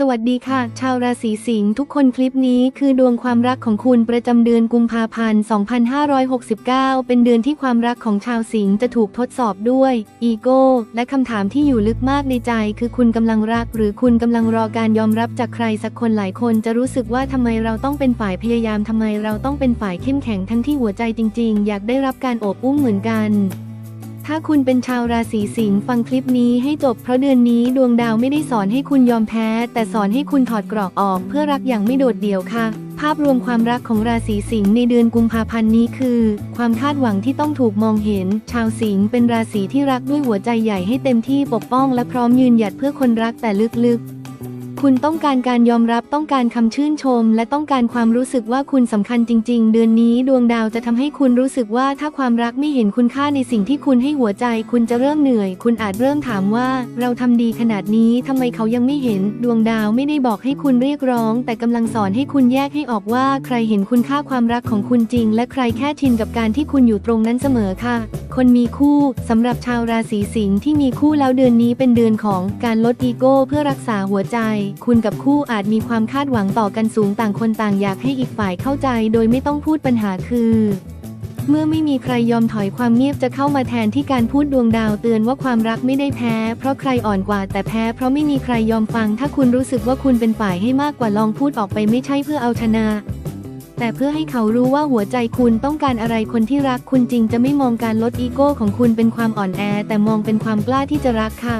สวัสดีค่ะ ชาวราศีสิงห์ทุกคนคลิปนี้คือดวงความรักของคุณประจำเดือนกุมภาพันธ์ 2569 เป็นเดือนที่ความรักของชาวสิงห์จะถูกทดสอบด้วย อีโก้ และคำถามที่อยู่ลึกมากในใจ คือคุณกำลังรัก หรือคุณกำลังรอการยอมรับจากใครสักคนหลายคนจะรู้สึกว่าทำไมเราต้องเป็นฝ่ายพยายามทำไมเราต้องเป็นฝ่ายเข้มแข็งทั้งที่หัวใจจริง ๆ อยากได้รับการโอบอุ้มเหมือนกัน ถ้าคุณเป็นชาวราศีสิงห์ฟังคลิปนี้ให้จบเพราะเดือนนี้ดวงดาวไม่ได้สอนให้คุณยอมแพ้ แต่สอนให้คุณถอดกรอกออกเพื่อรักอย่างไม่โดดเดี่ยวค่ะ ภาพรวมความรักของราศีสิงห์ในเดือนกุมภาพันธ์นี้คือ ความคาดหวังที่ต้องถูกมองเห็น ชาวสิงห์เป็นราศีที่รักด้วยหัวใจใหญ่ให้เต็มที่ปกป้องและพร้อมยืนหยัดเพื่อคนรักแต่ลึกๆ คุณต้องการการยอมรับต้องการคำชื่นชม และต้องการความรู้สึกว่าคุณสำคัญจริง ๆ เดือนนี้ดวงดาวจะทำให้คุณรู้สึกว่าถ้าความรักไม่เห็นคุณค่าในสิ่งที่คุณให้หัวใจ คุณจะเริ่มเหนื่อย คุณอาจเริ่มถามว่า เราทำดีขนาดนี้ทำไมเขายังไม่เห็น ดวงดาวไม่ได้บอกให้คุณเรียกร้อง แต่กำลังสอนให้คุณแยกให้ออกว่า ใครเห็นคุณค่าความรักของคุณจริง และใครแค่ชินกับการที่คุณอยู่ตรงนั้นเสมอค่ะ คนมีคู่สำหรับชาวราศีสิงห์ที่มีคู่แล้วเดือนนี้เป็นเดือนของการลดอีโก้เพื่อรักษาหัวใจคุณกับคู่อาจมีความคาดหวังต่อกันสูงต่างคนต่างอยากให้อีกฝ่ายเข้าใจ โดยไม่ต้องพูดปัญหาคือ เมื่อไม่มีใครยอมถอยความเงียบจะเข้ามาแทนที่การพูดดวงดาวเตือนว่าความรักไม่ได้แพ้ เพราะใครอ่อนกว่าแต่แพ้ เพราะไม่มีใครยอมฟัง ถ้าคุณรู้สึกว่าคุณเป็นฝ่ายให้มากกว่าลองพูดออกไปไม่ใช่เพื่อเอาชนะแต่เพื่อให้เขารู้ว่าหัวใจคุณต้องการอะไรคนที่รักคุณจริงจะไม่มองการลดอีโก้ของคุณเป็นความอ่อนแอ แต่มองเป็นความกล้าที่จะรักค่ะ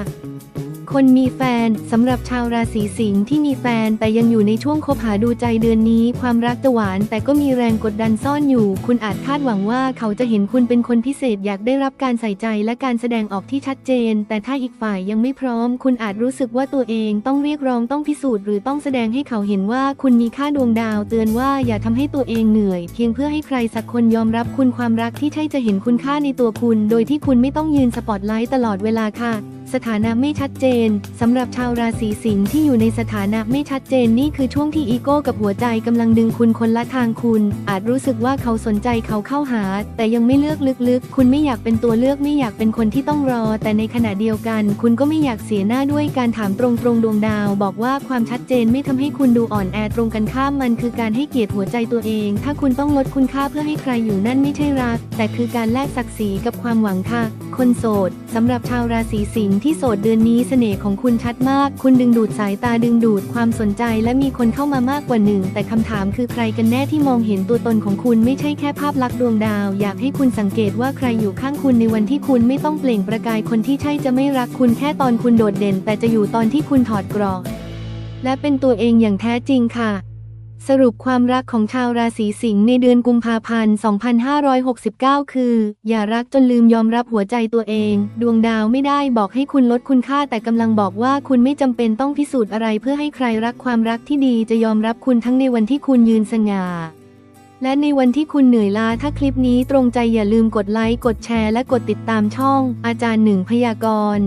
คนมีแฟนสำหรับชาวราศีสิงห์ที่มีแฟนแต่ยังอยู่ในช่วงคบหาดูใจเดือนนี้ ความรักจะหวานแต่ก็มีแรงกดดันซ่อนอยู่ คุณอาจคาดหวังว่าเขาจะเห็นคุณเป็นคนพิเศษอยากได้รับการใส่ใจและการแสดงออกที่ชัดเจน แต่ถ้าอีกฝ่ายยังไม่พร้อม คุณอาจรู้สึกว่าตัวเองต้องเรียกร้องต้องพิสูจน์หรือต้องแสดงให้เขาเห็นว่าคุณมีค่าดวงดาว เตือนว่าอย่าทำให้ตัวเองเหนื่อย เพียงเพื่อให้ใครสักคนยอมรับคุณความรักที่ใช่จะเห็นคุณค่าในตัวคุณ โดยที่คุณไม่ต้องยืนสปอตไลท์ตลอดเวลาค่ะ สถานะไม่ชัดเจนสำหรับชาวราศีสิงห์ที่อยู่ในสถานะไม่ชัดเจนนี่คือช่วงที่อีโก้กับหัวใจกำลังดึงคุณคนละทางคุณ อาจรู้สึกว่าเขาสนใจเขาเข้าหา แต่ยังไม่เลือกลึกๆ คุณไม่อยากเป็นตัวเลือกไม่อยากเป็นคนที่ต้องรอ แต่ในขณะเดียวกัน คุณก็ไม่อยากเสียหน้าด้วยการถามตรงๆดวงดาว บอกว่าความชัดเจนไม่ทำให้คุณดูอ่อนแอตรงกันข้ามมันคือการให้เกียรติหัวใจตัวเอง ถ้าคุณต้องลดคุณค่าเพื่อให้ใครอยู่นั่นไม่ใช่รัก แต่คือการแลกศักดิ์ศรีกับความหวังค่ะ คนโสดสำหรับชาวราศีสิงห์ที่โสดเดือนนี้เสน่ห์ของคุณชัดมาก คุณดึงดูดสายตาดึงดูดความสนใจและมีคนเข้ามามากกว่าหนึ่ง แต่คำถามคือใครกันแน่ที่มองเห็นตัวตนของคุณไม่ใช่แค่ภาพลักษณ์ดวงดาว อยากให้คุณสังเกตว่าใครอยู่ข้างคุณในวันที่คุณไม่ต้องเปล่งประกายคนที่ใช่จะไม่รักคุณแค่ตอนคุณโดดเด่น แต่จะอยู่ตอนที่คุณถอดกรอกและเป็นตัวเองอย่างแท้จริงค่ะ สรุปความรักของชาวราศีสิงห์ในเดือนกุมภาพันธ์ 2569 คือ อย่ารักจนลืมยอมรับหัวใจตัวเอง ดวงดาวไม่ได้บอกให้คุณลดคุณค่าแต่กำลังบอกว่าคุณไม่จำเป็นต้องพิสูจน์อะไรเพื่อให้ใครรักความรักที่ดีจะยอมรับคุณทั้งในวันที่คุณยืนสง่า และในวันที่คุณเหนื่อยล้าถ้าคลิปนี้ตรงใจอย่าลืมกดไลค์กดแชร์และกดติดตามช่อง อาจารย์หนึ่งพยากรณ์